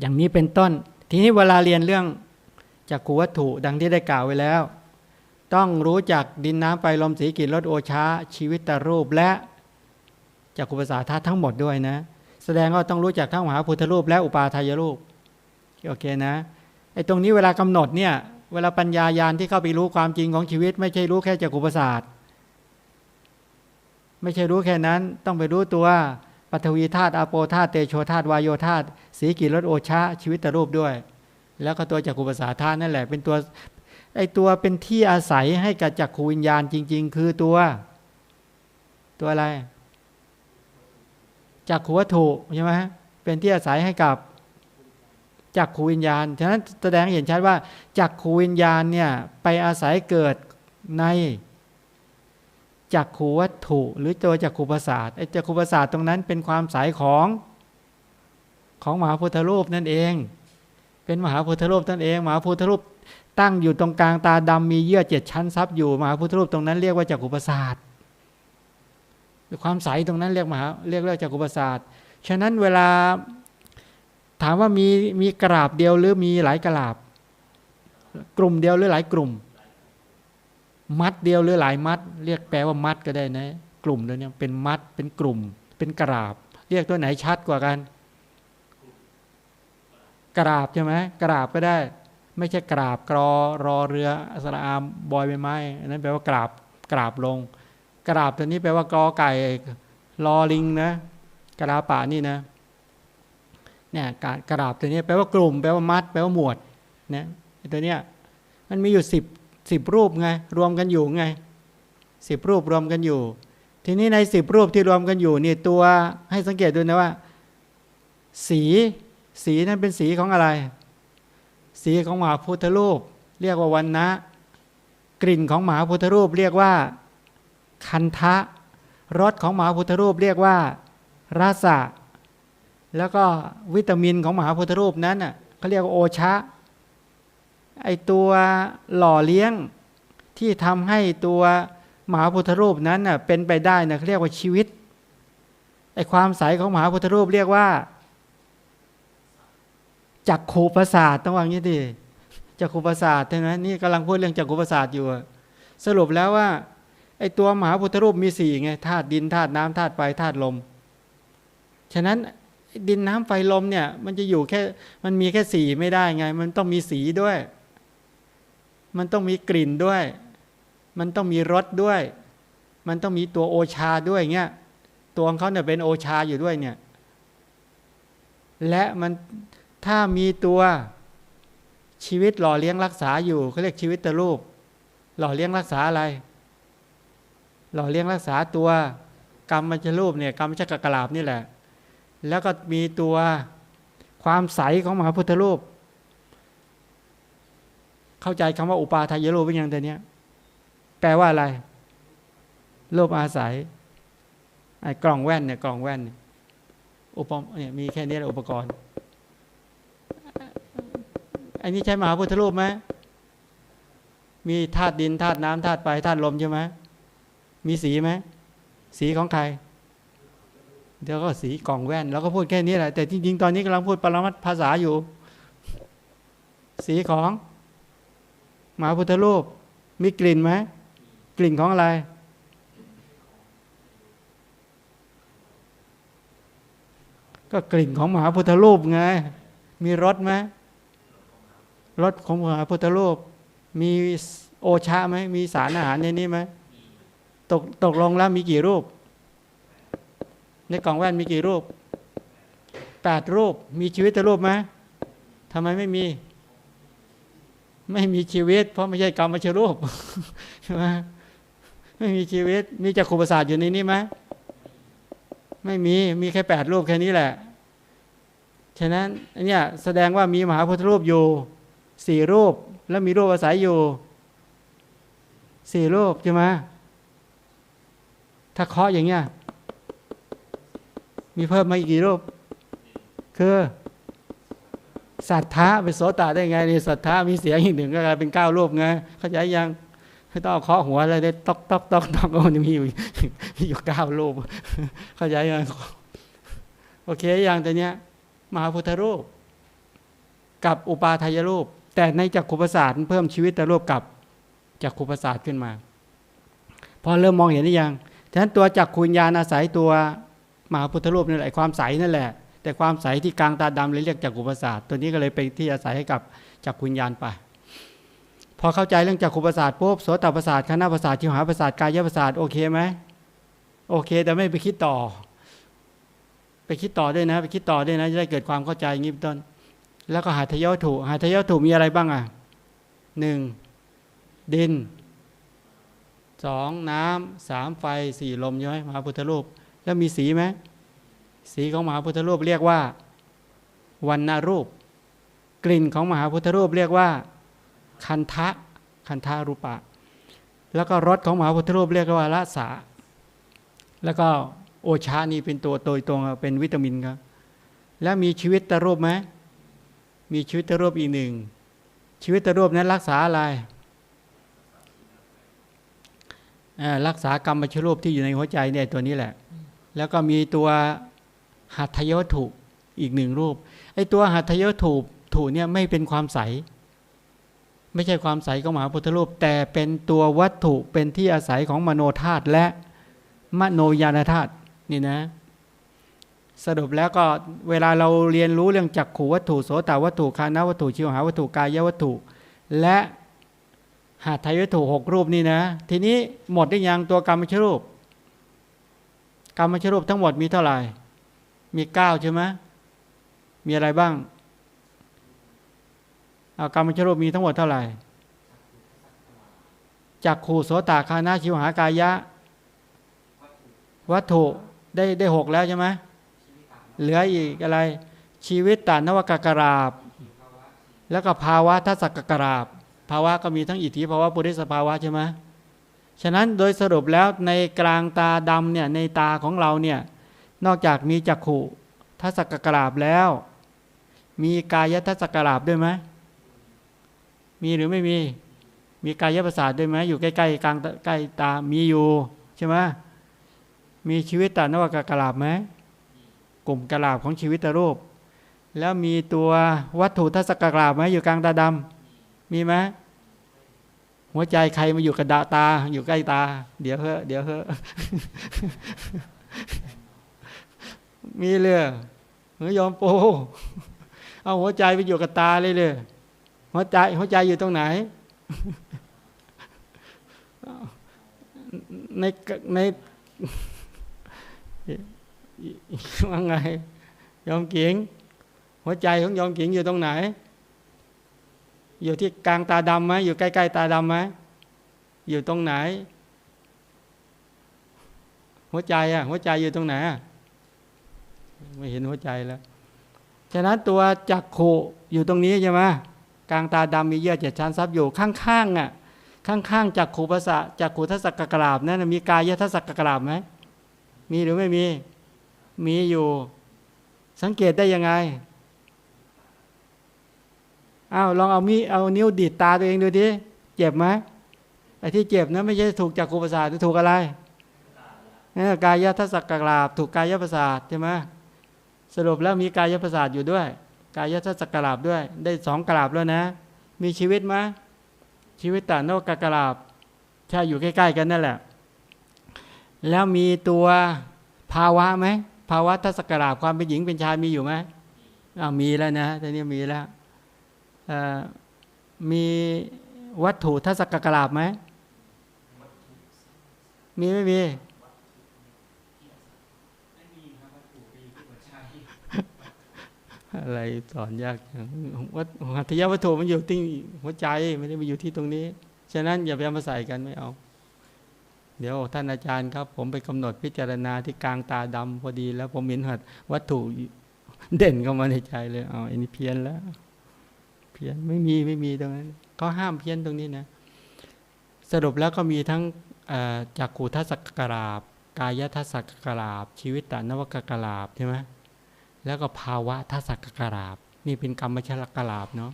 อย่างนี้เป็นต้น ทีนี้เวลาเรียนเรื่องจักขูวัตถุดังที่ได้กล่าวไว้แล้ว ต้องรู้จักดินน้ำไฟลมสีกลิ่นรสโอชาชีวิตตรูปและจักขุปสาธาทั้งหมดด้วยนะ แสดงว่าต้องรู้จักทั้งมหาพุทธรูปและอุปาทายรูปโอเคนะไอ้ตรงนี้เวลากำหนดเนี่ยเวลาปัญญายาณที่เข้าไปรู้ความจริงของชีวิต ไม่ใช่รู้แค่จักขุปสาทไม่ใช่รู้แค่นั้น ต้องไปรู้ตัว ปฐวีธาตุอาโปธาตุเตโชธาตุวายโยธาตุสีกิรสโอชาชีวิตรูปด้วย แล้วก็ตัวจักขุปสาธาตุนั่นแหละ เป็นตัวไอตัวเป็นที่อาศัยให้กับจักขูวิญญาณจริง ๆ คือตัว ตัวอะไรจักขูวัตถุใช่ไหมเป็นที่อาศัยให้กับจักขูวิญญาณฉะนั้นแสดงเห็นชัดว่าจักขูวิญญาณเนี่ยไปอาศัยเกิดใน จักขูวัตถุ หรือตัวจักขูประสาทไอ้จักขูประสาทตรงนั้นเป็นความสายของของมหาพุทธรูปนั่นเอง เป็นมหาพุทธรูปนั่นเองมหาพุทธรูปตั้งอยู่ตรงกลางตาดำมีเยื่อเจ็ดชั้นซับอยู่มหาพุทธรูปตรงนั้นเรียกว่าจักขุปสาทความใสตรงนั้นเรียกมหาเรียกเรียกจักขุปสาทฉะนั้นเวลาถามว่ามีมีกราบเดียวหรือมีหลายกราบ กลุ่มเดียวหรือหลายกลุ่ม มัดเดียวหรือหลายมัด เรียกแปลว่ามัดก็ได้นะ กลุ่มแล้วเนี่ยเป็นมัดเป็นกลุ่ม เป็นกราบ เรียกตัวไหนชัดกว่ากัน กราบใช่ไหมกราบก็ได้ ไม่ใช่กราบกรอรอเรือสระอามบอยใบไม้อันนั้นแปลว่ากราบกราบลง กราบตัวนี้แปลว่ากอไก่รอลิงนะกราป่านี่นะเนี่ยการกราบตัวนี้แปลว่ากลุ่มแปลว่ามัด แปลว่าหมวดนะตัวเนี้ยมันมีอยู่สิบ สิบรูปไงรวมกันอยู่ไงสิบรูปรวมกันอยู่ ทีนี้ในสิบรูปที่รวมกันอยู่นี่ตัวให้สังเกตดูนะว่า สีสีนั้นเป็นสีของอะไร สีของมหาพุทธรูป เรียกว่าวันนะ กลิ่นของมหาพุทธรูป เรียกว่า คันทะรสของมหาพุทธรูป เรียกว่ารสะแล้วก็วิตามินของมหาพุทธรูปนั้นอะเขาเรียกว่าโอชะ ไอตัวหล่อเลี้ยงที่ทำให้ตัวมหาพุทธรูปนั้นน่ะเป็นไปได้นะเรียกว่าชีวิตไอความใสของมหาพุทธรูปเรียกว่าจักขูประสาทต้องว่างี้ดิจักขูประสาทใช่ไหมนี่กำลังพูดเรื่องจักขูประสาทอยู่สรุปแล้วว่าไอตัวมหาพุทธรูปมีสี่ไงธาตุดินธาตุน้ำธาตุไฟธาตุลม ฉะนั้นดินน้ำไฟลมเนี่ย มันจะอยู่แค่มันมีแค่สีไม่ได้ไง มันต้องมีสีด้วย มันต้องมีกลิ่นด้วย มันต้องมีรสด้วย มันต้องมีตัวโอชาด้วยเงี้ย ตัวของเขาเนี่ยเป็นโอชาอยู่ด้วยเนี่ย และมันถ้ามีตัวชีวิตหล่อเลี้ยงรักษาอยู่เขาเรียกชีวิตตรูป หล่อเลี้ยงรักษาอะไร หล่อเลี้ยงรักษาตัวกรรมมัจรูปเนี่ยกรรมชักกะลาบนี่แหละ แล้วก็มีตัวความใสของมหาพุทธรูป เข้าใจคำว่าอุปาทายรูปเป็นยังแต่เนี้ยแปลว่าอะไรรูปอาศัยไอ้กล่องแว่นเนี่ยกล่องแว่นอุปเนี่ยมีแค่นี้แหละอุปกรณ์อันนี้ใช่มหาพุทธรูปไหมมีธาตุดินธาตุน้ำธาตุไฟธาตุลมใช่ไหมมีสีไหมสีของใคร เดี๋ยวก็สีกล่องแว่น แล้วก็พูดแค่นี้แหละแต่จริงๆ ตอนนี้กำลังพูดปรมัตภาษาอยู่ สีของ มหาพุทธรูปมีกลิ่นไหมกลิ่นของอะไร ก็กลิ่นของมหาพุทธรูปไง มีรสไหมรสของมหาพุทธรูป มีโอชาไหมมีสารอาหารในนี้ไหมตกตกลงแล้วมีกี่รูป ในกล่องแว่นมีกี่รูปแปดรูป มีชีวิตแต่รูปไหมทำไมไม่มี ไม่มีชีวิต เพราะไม่ใช่กรรมม่ใช่รูปใช่ไหมไม่มีชีวิต มีจักรุประสาทอยู่ในนี้ไหมไม่มีมีแค่แปดรูปแค่นี้แหละ ฉะนั้นอันเนี้ยแสดงว่ามีมหาพุทธรูปอยู่สี่รูป แล้วมีรูปอาศัยอยู่สี่รูปใช่ไหมถ้าเคาะอย่างเงี้ยมีเพิ่มมาอีกกี่รูป คือ สัทธาเป็นโสตาได้ไงนี่สัทธามีเสียงอีกหนึ่งก็กลายเป็นเก้ารูปไงเข้าใจยังไม่ต้องเคาะหัวอะไรได้ตอกตอกตอกตอกมันมีอยู่มีอยู่เก้ารูปเข้าใจยังโอเคอยังแต่เนี้ยมหาพุทธรูป กับอุปาทายรูป แต่ในจักขุประสาทมันเพิ่มชีวิตตรูปกับจักขุประสาทขึ้นมา พอเริ่มมองเห็นหรือยังฉะนั้นตัวจักขุญญาณอาศัยตัวมหาพุทธรูปนี่แหละความใสนั่นแหละ แต่ความใสที่กลางตาดำเลยเรียกจักขุประสาทตัวนี้ก็เลยเป็นที่อาศัยให้กับจักขุญญาณไป พอเข้าใจเรื่องจักขุประสาทปุ๊บโสตประสาทคณะประสาทชิวหาประสาทกายประสาทโอเคไหมโอเค แต่ไม่ไปคิดต่อ ไปคิดต่อด้วยนะ ไปคิดต่อด้วยนะจะได้เกิดความเข้าใจงี้เป็นต้น แล้วก็หาทยวัตถุหาทยวัตถุมีอะไรบ้างอะหนึ่งดินสองน้ำสามไฟสี่ลมใช่ไหมมหาพุทธรูป แล้วมีสีไหม สีของมหาพุทธรูปเรียกว่าวันนารูป กลิ่นของมหาพุทธรูปเรียกว่า คันทะคันทารูปะ แล้วก็รสของมหาพุทธรูปเรียกว่าละสาแล้วก็โอชานี่เป็นตัวโดยตรงเป็นวิตามินครับแล้วมีชีวิตตรูปไหมมีชีวิตตรูปอีกหนึ่งชีวิตตรูปนั้นรักษาอะไรรักษากรรมชรูปที่อยู่ในหัวใจเนี่ยตัวนี้แหละ แล้วก็มีตัว หัตถยวัตถุอีกหนึ่งรูปไอ้ตัวหัตถยวัตถุถูเนี่ยไม่เป็นความใส ไม่ใช่ความใสของมหาพุทธรูป แต่เป็นตัววัตถุเป็นที่อาศัยของมโนธาตุและมโนญาณธาตุนี่นะ สรุปแล้วก็เวลาเราเรียนรู้เรื่องจักขูวัตถุโสตวัตถุคานาวัตถุชิวหาวัตถุกายวัตถุ และหาไทยวัตถุหกรูปนี่นะ ทีนี้หมดได้ยังตัวกรรมชรูป กรรมชรูปทั้งหมดมีเท่าไหร่ มีเก้าใช่ไหมมีอะไรบ้างอากรรมชรูปมีทั้งหมดเท่าไหร่จักขูโสตคานาชิวหากายะ วัตถุได้ได้หกแล้วใช่ไหมเหลืออีกอะไร ชีวิตตานวกกราบ แล้วก็ภาวะทัศกกราบ ภาวะก็มีทั้งอิทธิภาวะปุริสภาวะใช่ไหมฉะนั้นโดยสรุปแล้วในกลางตาดำเนี่ยในตาของเราเนี่ย นอกจากมีจักขุทัศกกราบแล้ว มีกายทัศกกราบด้วยไหมมีหรือไม่มี มีกายประสาทด้วยไหมอยู่ใกล้ๆกลางใกล้ตามีอยู่ใช่ไหมมีชีวิตตานวกกราบไหมกลุ่มกราบของชีวิตรูป แล้วมีตัววัตถุทัศกกราบไหมอยู่กลางตาดำมีไหมหัวใจใครมาอยู่กับดาตา อยู่ใกล้ตา เดี๋ยวเฮอเดี๋ยวเฮอ มีเลยเฮ้ยยอมโปเอาหัวใจไปอยู่กับตาเลยเลยหัวใจหัวใจอยู่ตรงไหน ในในว่าไงยอมเกียงหัวใจของยอมเกียงอยู่ตรงไหน อยู่ที่กลางตาดำไหมอยู่ใกล้ๆตาดำไหมอยู่ตรงไหน หัวใจอะ หัวใจอยู่ตรงไหนอะ ไม่เห็นหัวใจแล้ว ฉะนั้นตัวจักขุอยู่ตรงนี้ใช่ไหมกลางตาดำมีเยื่อเจ็ดชั้นซับอยู่ข้างๆอะข้างๆจักขูภาษาจักขูทัศกกราบนั่นมีกายทัศกกราบไหมมีหรือไม่มี มีอยู่ สังเกตได้ยังไงอ้าวลองเอามีเอานิ้วดีดตาตัวเองดูดิเจ็บไหมไอ้ที่เจ็บนะไม่ใช่ถูกจักขูภาษาหรือถูกอะไรนี่กายทัศกกราบ ถูกกายประสาทใช่ไหม สรุปแล้วมีกายประสาทอยู่ด้วย กายทัศกราบด้วย ได้สองกราบแล้วนะ มีชีวิตไหมชีวิตตานกกราบใช่อยู่ใกล้ ๆ กันนั่นแหละ แล้วมีตัวภาวะไหมภาวะทัศกราบความเป็นหญิงเป็นชายมีอยู่ไหมอ้าวมีแล้วนะตอนนี้มีแล้วมีวัตถุทัศกกราบไหมมีไม่มี อะไรสอนยากจังวัตหัตถยวัตถุมันอยู่ที่หัวใจไม่ได้มาอยู่ที่ตรงนี้ ฉะนั้นอย่าไปเอามาใส่กันไม่เอา เดี๋ยวท่านอาจารย์ครับ ผมไปกำหนดพิจารณาที่กลางตาดำพอดี แล้วผมเห็นหัดวัตถุเด่นเข้ามาในใจเลยเอาอันนี้เพี้ยนแล้ว เพี้ยนไม่มีไม่มีตรงนั้นเขาห้ามเพี้ยนตรงนี้นะ สรุปแล้วก็มีทั้งจากขูทัศกราบ กายทัศกกราบ ชีวิตตานวกกราบใช่ไหม แล้วก็ภาวะทัศกกราบ นี่เป็นกรรมชลกราบเนาะ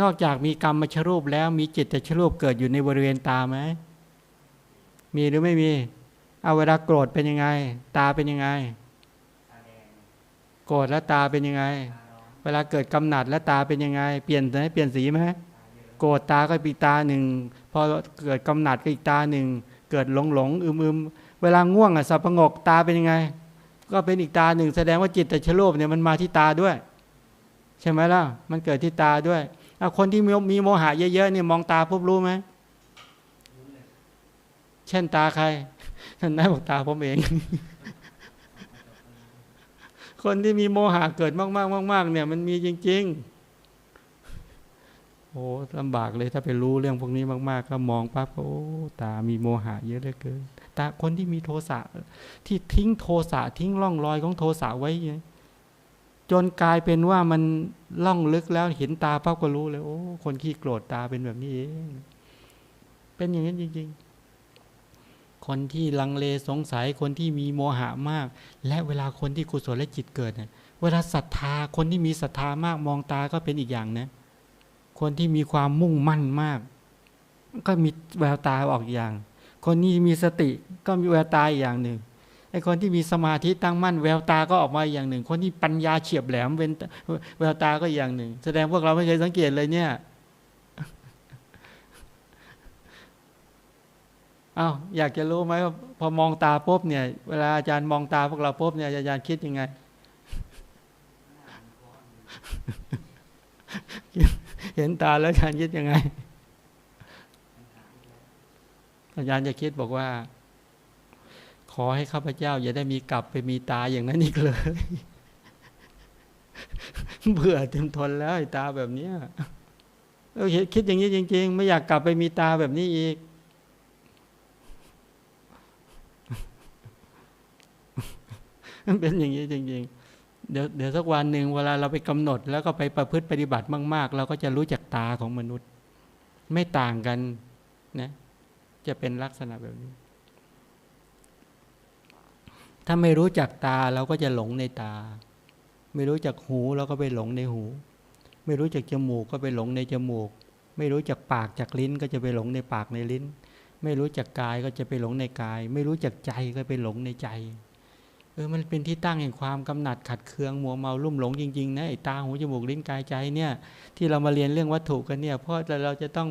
นอกจากมีกรรมชรูปแล้วมีจิตตชรูปเกิดอยู่ในบริเวณตาไหมมีหรือไม่มีเอาเวลาโกรธเป็นยังไง ตาเป็นยังไง โกรธแล้วตาเป็นยังไง เวลาเกิดกำหนัดแล้วตาเป็นยังไง เปลี่ยนไหมเปลี่ยนสีไหมโกรธตาก็ปีตาหนึ่งพอเกิดกำหนัดก็อีกตาหนึ่งเกิดหลงหลงอึมอึมเวลาง่วงอะสับประงกตาเป็นยังไง ก็เป็นอีกตาหนึ่ง แสดงว่าจิตแต่ชโลภเนี่ยมันมาที่ตาด้วย ใช่ไหมล่ะ มันเกิดที่ตาด้วยเอาคนที่มีมีโมหะเยอะๆเนี่ยมองตาปุ๊บรู้ไหมเช่นตาใครท่านนายบอกตาผมเอง คนที่มีโมหะเกิดมากๆมากๆเนี่ย มันมีจริง ๆโอ้ลำบากเลยถ้าไปรู้เรื่องพวกนี้มาก ๆ ก็มองปั๊บโอ้ ตามีโมหะเยอะเหลือเกิน ตาคนที่มีโทสะที่ทิ้งโทสะทิ้งร่องรอยของโทสะไว้ จนกลายเป็นว่ามันล่องลึกแล้วเห็นตาปั๊บก็รู้เลยโอ้คนขี้โกรธตาเป็นแบบนี้เองเป็นอย่างนั้นจริง ๆ คนที่ลังเลสงสัยคนที่มีโมหะมาก และเวลาคนที่กุศลและจิตเกิดเนี่ยเวลาศรัทธาคนที่มีศรัทธามากมองตาก็เป็นอีกอย่างนะ คนที่มีความมุ่งมั่นมาก ก็มีแววตาออกอย่าง คนนี้มีสติก็มีแววตาอีกอย่างหนึ่งไอ้คนที่มีสมาธิตั้งมั่นแววตาก็ออกมาอย่างหนึ่ง คนที่ปัญญาเฉียบแหลมเว้นแววตาก็อย่างหนึ่ง แสดงพวกเราไม่เคยสังเกตเลยเนี่ยอ้าวอยากจะรู้ไหมว่าพอมองตาปุ๊บเนี่ย เวลาอาจารย์มองตาพวกเราปุ๊บเนี่ยอาจารย์คิดยังไงเห็นตาแล้วอาจารย์คิดยังไง อาจารย์จะคิดบอกว่า ขอให้ข้าพเจ้า อย่าได้มีกลับไปมีตาอย่างนั้นอีกเลยเบื่อเต็มทนแล้วไอ้ตาแบบเนี้ยเออคิดอย่างนี้จริง ๆ ไม่อยากกลับไปมีตาแบบนี้อีก มันเป็นอย่างนี้จริง ๆ เดี๋ยวเดี๋ยวสักวันหนึ่งเวลาเราไปกำหนด แล้วก็ไปประพฤติปฏิบัติมาก ๆ เราก็จะรู้จักตาของมนุษย์ ไม่ต่างกันนะ จะเป็นลักษณะแบบนี้ ถ้าไม่รู้จักตาเราก็จะหลงในตา ไม่รู้จักหูเราก็ไปหลงในหู ไม่รู้จักจมูกก็ไปหลงในจมูก ไม่รู้จักปากจากลิ้นก็จะไปหลงในปากในลิ้น ไม่รู้จักกายก็จะไปหลงในกาย ไม่รู้จักใจก็ไปหลงในใจ เออมันเป็นที่ตั้งแห่งความกำหนัดขัดเคืองมัวเมาลุ่มหลงจริงๆนะไอ้ตาหูจมูกลิ้นกายใจเนี่ย ที่เรามาเรียนเรื่องวัตถุกันเนี่ยเพราะเราจะต้อง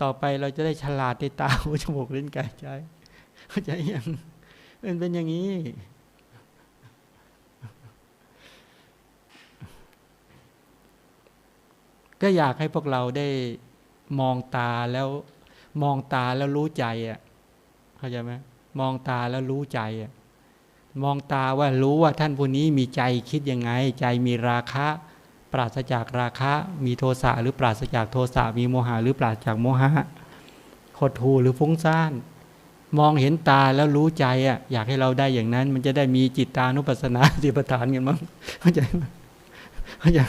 ต่อไปเราจะได้ฉลาดในตาหูจมูกลิ้นกายใจเข้าใจยังมันเป็นอย่างนี้ ก็อยากให้พวกเราได้มองตาแล้วมองตาแล้วรู้ใจอะเข้าใจไหมมองตาแล้วรู้ใจอะ มองตาว่ารู้ว่าท่านผู้นี้มีใจคิดยังไง ใจมีราคะ ปราศจากราคะ มีโทสะหรือปราศจากโทสะมีโมหะหรือปราศจากโมหะหดหูหรือฟุ้งซ่าน มองเห็นตาแล้วรู้ใจอะอยากให้เราได้อย่างนั้น มันจะได้มีจิตตานุปัสสนาสิปทานกันมั้งเข้าใจไหมเข้าใจ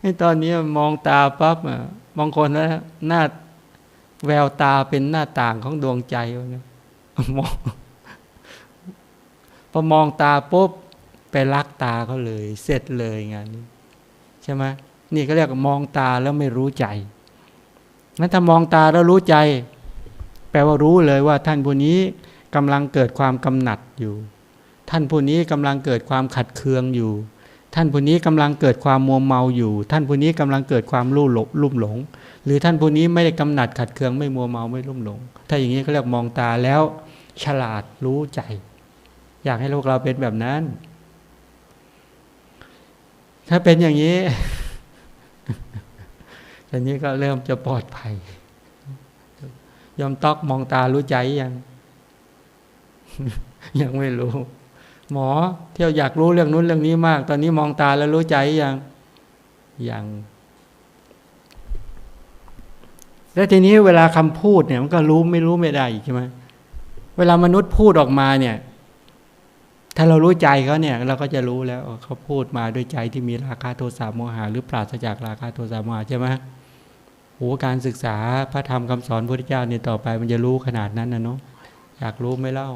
ให้ตอนนี้มองตาปั๊บอะบางคนแล้วหน้าแววตาเป็นหน้าต่างของดวงใจวะเนี่ยมอง อมองตาปุ๊บไปรักตาเขาเลย เสร็จเลยงานนี้ใช่ไหมนี่ก็เรียกมองตาแล้วไม่รู้ใจนั้นถ้ามองตาแล้วรู้ใจ แปลว่ารู้เลยว่าท่านผู้นี้กำลังเกิดความกำหนัดอยู่ ท่านผู้นี้กำลังเกิดความขัดเคืองอยู่ ท่านผู้นี้กำลังเกิดความมัวเมาอยู่ ท่านผู้นี้กำลังเกิดความลุ่มหลงลุ่มหลง หรือท่านผู้นี้ไม่ได้กำหนัดขัดเคืองไม่มัวเมาไม่ลุ่มหลง ถ้าอย่างนี้เขาเรียกมองตาแล้ว ฉลาดรู้ใจ อยากให้พวกเราเป็นแบบนั้น ถ้าเป็นอย่างนี้ทีนี้ก็เริ่มจะปลอดภัย ยอมตอกมองตารู้ใจยัง ยังไม่รู้ หมอเที่ยวอยากรู้เรื่องนู้นเรื่องนี้มาก ตอนนี้มองตาแล้วรู้ใจยัง ยังแล้วทีนี้เวลาคำพูดเนี่ยมันก็รู้ไม่รู้ไม่ได้อีกใช่ไหมเวลามนุษย์พูดออกมาเนี่ย ถ้าเรารู้ใจเขาเนี่ยเราก็จะรู้แล้วเขาพูดมาด้วยใจที่มีราคาโทสะโมหะหรือปราศจากราคาโทสะโมหะใช่ไหมโอ้การศึกษาพระธรรมคำสอนพระพุทธเจ้าเนี่ยต่อไปมันจะรู้ขนาดนั้นนะเนาะอยากรู้ไหมเล่า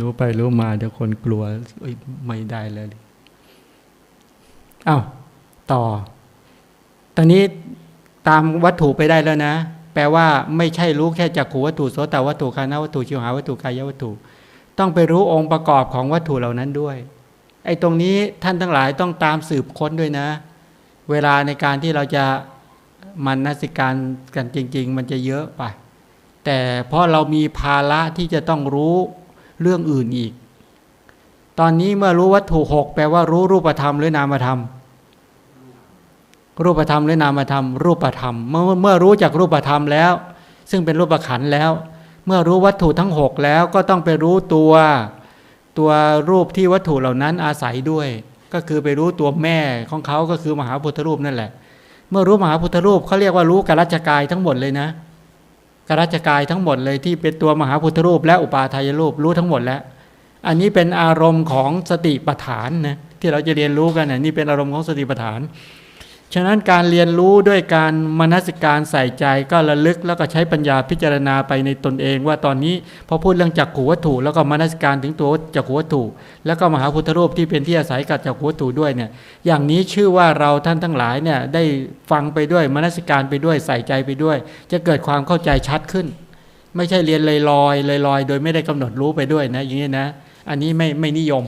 รู้ไปรู้มาเดี๋ยวคนกลัวไม่ได้เลยอ้าวต่อ ตอนนี้ตามวัตถุไปได้แล้วนะ แปลว่าไม่ใช่รู้แค่จักขูวัตถุโสตวัตถุคานาวัตถุชิวหาวัตถุกายวัตถุ ต้องไปรู้องค์ประกอบของวัตถุเหล่านั้นด้วยไอ้ตรงนี้ท่านทั้งหลายต้องตามสืบค้นด้วยนะ เวลาในการที่เราจะมันนัสิการกันจริง ๆ มันจะเยอะไป แต่เพราะเรามีภาระที่จะต้องรู้เรื่องอื่นอีก ตอนนี้เมื่อรู้วัตถุหกแปลว่ารู้รูปธรรมหรือนามธรรม รูปธรรมหรือนามธรรม รูปธรรม เมื่อเมื่อรู้จากรูปธรรมแล้ว ซึ่งเป็นรูปขันแล้ว เมื่อรู้วัตถุทั้งหกแล้วก็ต้องไปรู้ตัวตัวรูปที่วัตถุเหล่านั้นอาศัยด้วย ก็คือไปรู้ตัวแม่ของเขาก็คือมหาพุทธรูปนั่นแหละ เมื่อรู้มหาพุทธรูปเขาเรียกว่ารู้กัลจกายทั้งหมดเลยนะกัลจกายทั้งหมดเลยที่เป็นตัวมหาพุทธรูป และอุปาทายรูปรู้ทั้งหมดแล้ว อันนี้เป็นอารมณ์ของสติปัฏฐานนะที่เราจะเรียนรู้กันนะนี่เป็นอารมณ์ของสติปัฏฐาน ฉะนั้นการเรียนรู้ด้วยการมนสิการใส่ใจก็ระลึกแล้วก็ใช้ปัญญาพิจารณาไปในตนเอง ว่าตอนนี้พอพูดเรื่องจักขูวัตถุแล้วก็มนสิการถึงตัวจักขูวัตถุ แล้วก็มหาพุทธรูปที่เป็นที่อาศัยกับจักขูวัตถุด้วยเนี่ยอย่างนี้ชื่อว่าเราท่านทั้งหลายเนี่ยได้ฟังไปด้วยมนสิการไปด้วยใส่ใจไปด้วย จะเกิดความเข้าใจชัดขึ้น ไม่ใช่เรียนลอยลอยลอยลอยๆโดยไม่ได้กำหนดรู้ไปด้วยนะอย่างนี้นะ อันนี้ไม่ไม่นิยม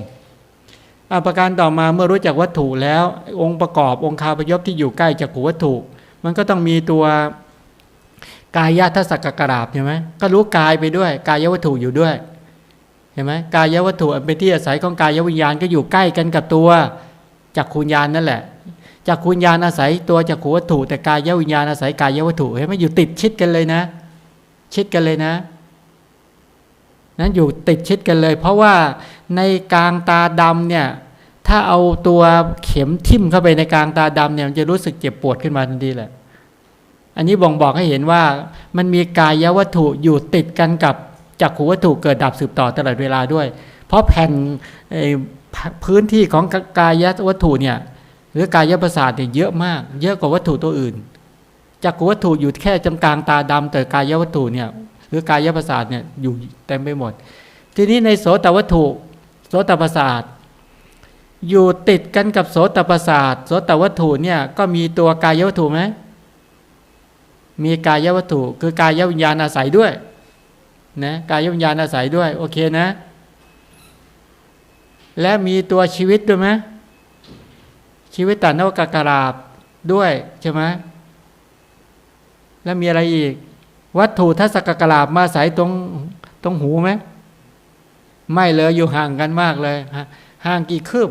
อาประการต่อมาเมื่อรู้จักวัตถุแล้ว องค์ประกอบองค์คาพยพที่อยู่ใกล้จากขูวัตถุ มันก็ต้องมีตัวกายทัศกกราบใช่ไหมก็รู้กายไปด้วย กายวัตถุอยู่ด้วยเห็นไหมกายวัตถุเป็นที่อาศัยของกายวิญญาณก็อยู่ใกล้กันกับตัวจักขุญญาณนั่นแหละจักขุญญาณอาศัยตัวจักขูวัตถุ แต่กายวิญญาณอาศัยกายวัตถุเห็นไหมอยู่ติดชิดกันเลยนะ ชิดกันเลยนะ นั้นอยู่ติดชิดกันเลย เพราะว่าในกลางตาดำเนี่ยถ้าเอาตัวเข็มทิ่มเข้าไปในกลางตาดำเนี่ยมันจะรู้สึกเจ็บปวดขึ้นมาทันทีแหละอันนี้บ่งบอกให้เห็นว่ามันมีกายวัตถุอยู่ติดกันกับจักขูวัตถุเกิดดับสืบต่อตลอดเวลาด้วย เพราะแผ่นพื้นที่ของกายวัตถุเนี่ยหรือกายประสาทเนี่ยเยอะมาก เยอะกว่าวัตถุตัวอื่นจักขูวัตถุอยู่แค่จำกลางตาดำแต่กายวัตถุเนี่ย หรือกายประสาทเนี่ยอยู่เต็มไปหมด ทีนี้ในโสตวัตถุโสตประสาทอยู่ติดกันกับโสตประสาทโสตวัตถุเนี่ยก็มีตัวกายวัตถุไหมมีกายวัตถุ คือกายวิญญาณอาศัยด้วยนะกายวิญญาณอาศัยด้วย โอเคนะ และมีตัวชีวิตด้วยไหมชีวิตตานวกกราบด้วยใช่ไหมแล้วมีอะไรอีก วัตถุทัศกกลาบมาใส่ตรงตรงหูไหมไม่เลยอยู่ห่างกันมากเลยห่างกี่คืบ